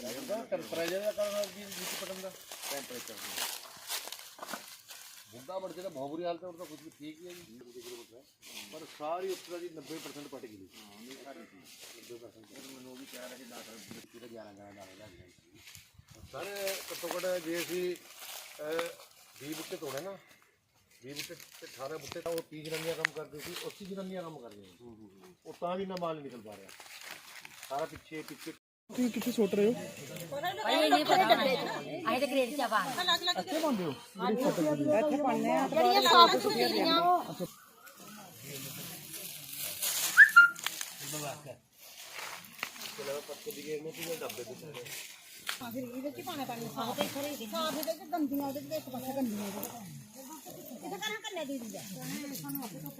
Temperature ਦਾ ਕਾਰਨ ਵੀ ਵਿੱਚ ਪਟਨ ਦਾ? Temperature ਬੁੱਢਾ ਬੜ ਜਿਹੜਾ ਬਹੁਤ ਬੁਰੀ ਹਾਲਤ ਹੈ ਉਹ ਤਾਂ ਕੁਝ ਵੀ ਠੀਕ ਹੀ ਹੈ ਜੀ। 20 ਕਿਲੋਮੀਟਰ ਹੈ ਪਰ ਸਾਰੀ ਉੱਤਰਾ ਦੀ 90% ਪਟ ਗਈ ਹਾਂ ਨਹੀਂ ਸਾਰੀ 90% ਮੈਨੂੰ ਉਹ ਵੀ ਕਹਿ ਰਹੇ 10 ਕਿਲੋ 11 11 ਡਾਲੇ ਲੱਗ ਗਏ ਸਰ ਘੱਟੋ ਘੱਟ ਜੇ ਅਸੀਂ 20 ਬੁੱਟੇ ਤੋੜੇ ਨਾ 20 ਬੁੱਟੇ ਤੇ 18 ਬੁੱਟੇ ਤਾਂ ਉਹ 30 ਜਨਾਨੀਆਂ ਕੰਮ ਕਰਦੇ ਸੀ 80 ਜਨਾਨੀਆਂ ਕੰਮ ਕਰਦੀਆਂ ਸੀ। ਉਹ ਤਾਂ ਵੀ ਨਾ ਮਾਲ ਨਿਕਲ ਪਾ ਰਿਹਾ। ਸਾਰਾ ਪਿੱਛੇ ਪਿੱਛੇ ਤੁਸੀਂ ਕਿੱਥੇ ਸੁੱਟ ਰਹੇ ਹੋ ਅਸੀਂ ਨਹੀਂ ਪਤਾ ਅਸੀਂ ਤੇ ਗ੍ਰੇਡ ਚ ਪਾ ਇੱਥੇ ਪਾਉਂਦੇ ਹੋ ਜਿਹੜੀਆਂ ਸਾਫ਼ ਸੁਥਰੀਆਂ ਫਿਰ ਇਹਦੇ ਚ ਪਾਣਾ ਪਾਣੀ ਸਾਫ਼ ਤੇ ਖਰੇ ਦੀ ਸਾਫ਼ ਇਹਦੇ ਚ ਗੰਦੀਆਂ ਉਹਦੇ ਚ ਇੱਕ ਪਾਸੇ ਗੰਦੀਆਂ ਇਹਦੇ ਕਰਾਂ ਕੰਨੇ ਦੀ ਦੀ ਸਾਨੂੰ ਆਪੇ ਤੋਂ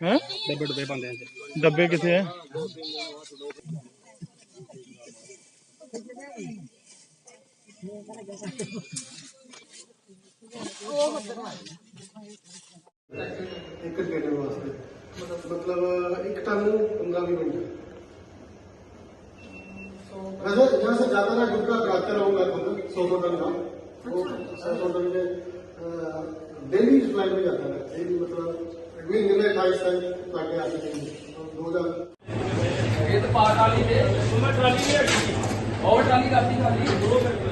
ਹੈ ਡੱਬੇ ਡੱਬੇ ਪਾਉਂਦੇ ਆ ਡੱਬੇ ਕਿੱਥੇ ਹੈ ਇੱਕ ਕੰਟੇਨਰ ਵਾਸਤੇ ਮਤਲਬ ਇੱਕ ਟਨ ਨੂੰ 15 20 ਮਿੰਟ वैसे जहाँ से ज्यादा ना गुटका काटते रहूंगा खुद सौ सौ टन का वो सौ सौ टन के डेली सप्लाई में जाता है डेली मतलब ਮਹੀਨੇ ਦੇ 28 ਸਾਲ ਤੁਹਾਡੇ ਹੱਥ ਦੇ 2000 ਇਹ ਤਾਂ ਪਾਰ ਵਾਲੀ ਦੇ ਸੁਮਨ ਟਰਾਲੀ ਨਹੀਂ ਹੈਗੀ ਹੋਰ ਟਰਾਲੀ ਕਰਦੀ ਖਾਲੀ। ਦੋ ਮਿੰਟ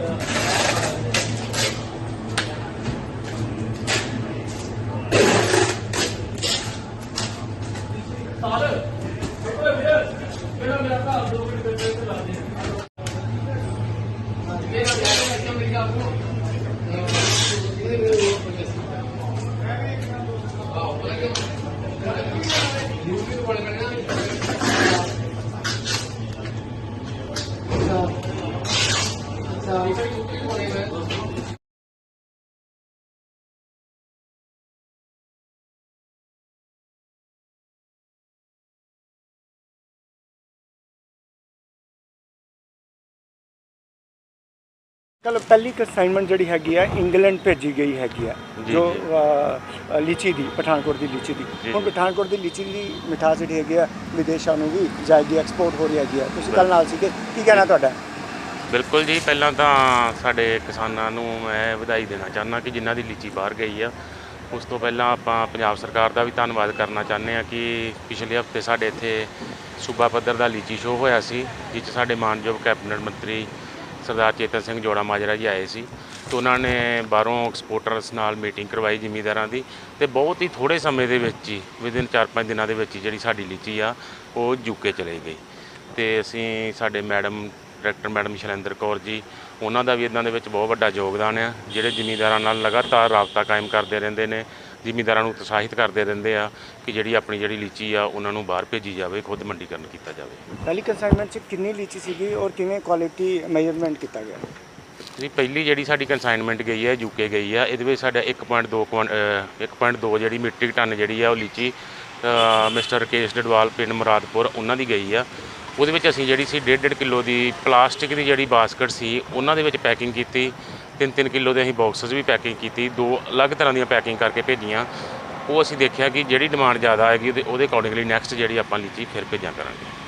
ਸਾਲ। ਕੱਲ ਪਹਿਲੀ ਅਸਾਈਨਮੈਂਟ ਜਿਹੜੀ ਹੈਗੀ ਆ ਇੰਗਲੈਂਡ ਭੇਜੀ ਗਈ ਹੈਗੀ ਆ ਜੋ ਅ, ਲੀਚੀ ਦੀ ਪਠਾਨਕੋਟ ਦੀ ਲੀਚੀ ਦੀ। ਹੁਣ ਪਠਾਨਕੋਟ ਦੀ ਲੀਚੀ ਦੀ ਮਿਠਾਸ ਜਿਹੜੀ ਹੈਗੀ ਆ ਵਿਦੇਸ਼ਾਂ ਨੂੰ ਵੀ ਜਾਏਗੀ ਐਕਸਪੋਰਟ ਹੋ ਰਹੀ ਹੈਗੀ ਆ। ਤੁਸੀਂ ਕੱਲ ਨਾਲ ਸੀਗੇ ਕੀ ਕਹਿਣਾ ਤੁਹਾਡਾ? ਬਿਲਕੁਲ ਜੀ, ਪਹਿਲਾਂ ਤਾਂ ਸਾਡੇ ਕਿਸਾਨਾਂ ਨੂੰ ਮੈਂ ਵਧਾਈ ਦੇਣਾ ਚਾਹੁੰਦਾ ਕਿ ਜਿਨ੍ਹਾਂ ਦੀ ਲੀਚੀ ਬਾਹਰ ਗਈ ਆ। ਉਸ ਤੋਂ ਪਹਿਲਾਂ ਆਪਾਂ ਪੰਜਾਬ ਸਰਕਾਰ ਦਾ ਵੀ ਧੰਨਵਾਦ ਕਰਨਾ ਚਾਹੁੰਦੇ ਆ ਕਿ ਪਿਛਲੇ ਹਫ਼ਤੇ ਸਾਡੇ ਇੱਥੇ ਸੂਬਾ ਪੱਧਰ ਦਾ ਲੀਚੀ ਸ਼ੋਅ ਹੋਇਆ ਸੀ, ਜਿਸ 'ਚ ਸਾਡੇ ਮਾਨਯੋਗ ਕੈਬਨਿਟ ਮੰਤਰੀ ਸਰਦਾਰ ਚੇਤਨ ਸਿੰਘ ਜੋੜਾ ਮਾਜਰਾ ਜੀ ਆਏ ਸੀ। ਤੇ ਉਹਨਾਂ ਨੇ ਬਾਹਰੋਂ ਐਕਸਪੋਰਟਰਸ ਨਾਲ ਮੀਟਿੰਗ ਕਰਵਾਈ ਜ਼ਿਮੀਂਦਾਰਾਂ ਦੀ ਤੇ ਬਹੁਤ ਹੀ ਥੋੜੇ ਸਮੇਂ ਦੇ ਵਿੱਚ ਹੀ ਵਿਦਿਨ 4-5 ਦਿਨਾਂ ਦੇ ਵਿੱਚ ਹੀ ਜਿਹੜੀ ਸਾਡੀ ਲੀਚੀ ਆ, ਉਹ ਯੂਕੇ ਚਲੇ ਗਈ। ਤੇ ਅਸੀਂ ਸਾਡੇ madam director madam Shailendra Kaur ji ਉਹਨਾਂ ਦਾ ਵੀ ਇਦਾਂ ਦੇ ਵਿੱਚ ਬਹੁਤ ਵੱਡਾ ਯੋਗਦਾਨ ਆ ਜਿਹੜੇ ਜ਼ਿਮੀਂਦਾਰਾਂ ਨਾਲ ਲਗਾਤਾਰ ਰਾਬਤਾ ਕਾਇਮ ਕਰਦੇ ਰਹਿੰਦੇ ਨੇ ਜ਼ਿਮੀਂਦਾਰਾਂ ਨੂੰ ਉਤਸ਼ਾਹਿਤ ਕਰਦੇ ਰਹਿੰਦੇ ਆ ਕਿ ਜਿਹੜੀ ਆਪਣੀ ਜਿਹੜੀ ਲੀਚੀ ਆ ਉਹਨਾਂ ਨੂੰ ਬਾਹਰ ਭੇਜੀ ਜਾਵੇ ਖੁਦ ਮੰਡੀਕਰਨ ਕੀਤਾ ਜਾਵੇ। ਪਹਿਲੀ ਕੰਸਾਈਨਮੈਂਟ 'ਚ ਕਿੰਨੀ ਲੀਚੀ ਸੀਗੀ ਔਰ ਕਿਵੇਂ ਕੁਆਲਿਟੀ ਮੈਜ਼ਰਮੈਂਟ ਕੀਤਾ ਗਿਆ? ਜੀ ਪਹਿਲੀ ਜਿਹੜੀ ਸਾਡੀ ਕੰਸਾਈਨਮੈਂਟ ਗਈ ਹੈ ਯੂਕੇ ਗਈ ਆ ਇਹਦੇ ਵਿੱਚ ਸਾਡਾ 1.2 ਕੁਆਂਟ- ਅਹ 1.2 ਜਿਹੜੀ ਮੀਟ੍ਰਿਕ ਟਨ ਜਿਹੜੀ ਆ ਉਹ ਲੀਚੀ ਮਿਸਟਰ ਰਕੇਸ਼ ਡਡਵਾਲ ਪਿੰਡ ਮੁਰਾਦਪੁਰ ਉਹਨਾਂ ਦੀ ਗਈ ਆ। ਉਹਦੇ ਵਿੱਚ ਅਸੀਂ ਜਿਹੜੀ ਸੀ 1.5 ਕਿਲੋ ਦੀ ਪਲਾਸਟਿਕ ਦੀ ਜਿਹੜੀ ਬਾਸਕਟ ਸੀ, ਉਹਨਾਂ ਦੇ ਵਿੱਚ ਪੈਕਿੰਗ ਕੀਤੀ। 3-3 ਕਿਲੋ ਦੇ ਅਸੀਂ ਬਾਕਸਸ ਵੀ ਪੈਕਿੰਗ ਕੀਤੀ। ਦੋ ਅਲੱਗ ਤਰ੍ਹਾਂ ਦੀਆਂ ਪੈਕਿੰਗ ਕਰਕੇ ਭੇਜੀਆਂ। ਉਹ ਅਸੀਂ ਦੇਖਿਆ ਕਿ ਜਿਹੜੀ ਡਿਮਾਂਡ ਜ਼ਿਆਦਾ ਆਏਗੀ ਉਹਦੇ ਉਹਦੇ ਅਕੋਰਡਿੰਗਲੀ ਨੈਕਸਟ ਜਿਹੜੀ ਆਪਾਂ ਲੀਚੀ ਫਿਰ ਭੇਜਾਂ ਕਰਾਂਗੇ।